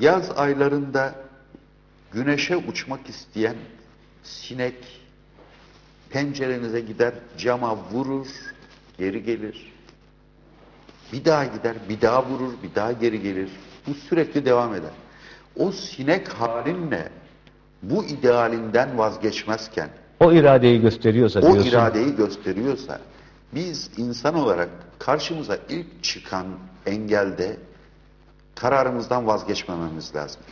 yaz aylarında güneşe uçmak isteyen sinek pencerenize gider, cama vurur, geri gelir. Bir daha gider, bir daha vurur, bir daha geri gelir. Bu sürekli devam eder. O sinek halinle bu idealinden vazgeçmezken, O iradeyi gösteriyorsa o diyorsun. iradeyi gösteriyorsa, biz insan olarak karşımıza ilk çıkan engelde kararımızdan vazgeçmememiz lazım.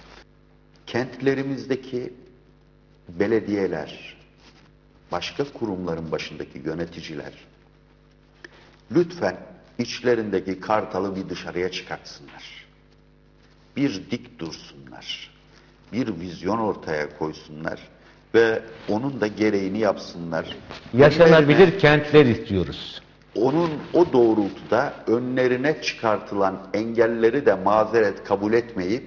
Kentlerimizdeki belediyeler, başka kurumların başındaki yöneticiler, lütfen içlerindeki kartalı bir dışarıya çıkartsınlar. Bir dik dursunlar. Bir vizyon ortaya koysunlar ve onun da gereğini yapsınlar. Yaşanabilir kentler istiyoruz. Onun o doğrultuda önlerine çıkartılan engelleri de mazeret kabul etmeyip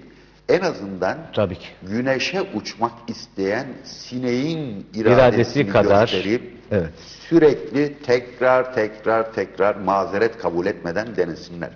en azından Tabii ki. güneşe uçmak isteyen sineğin İradesi kadar, gösterip evet. sürekli tekrar tekrar tekrar mazeret kabul etmeden denesinler.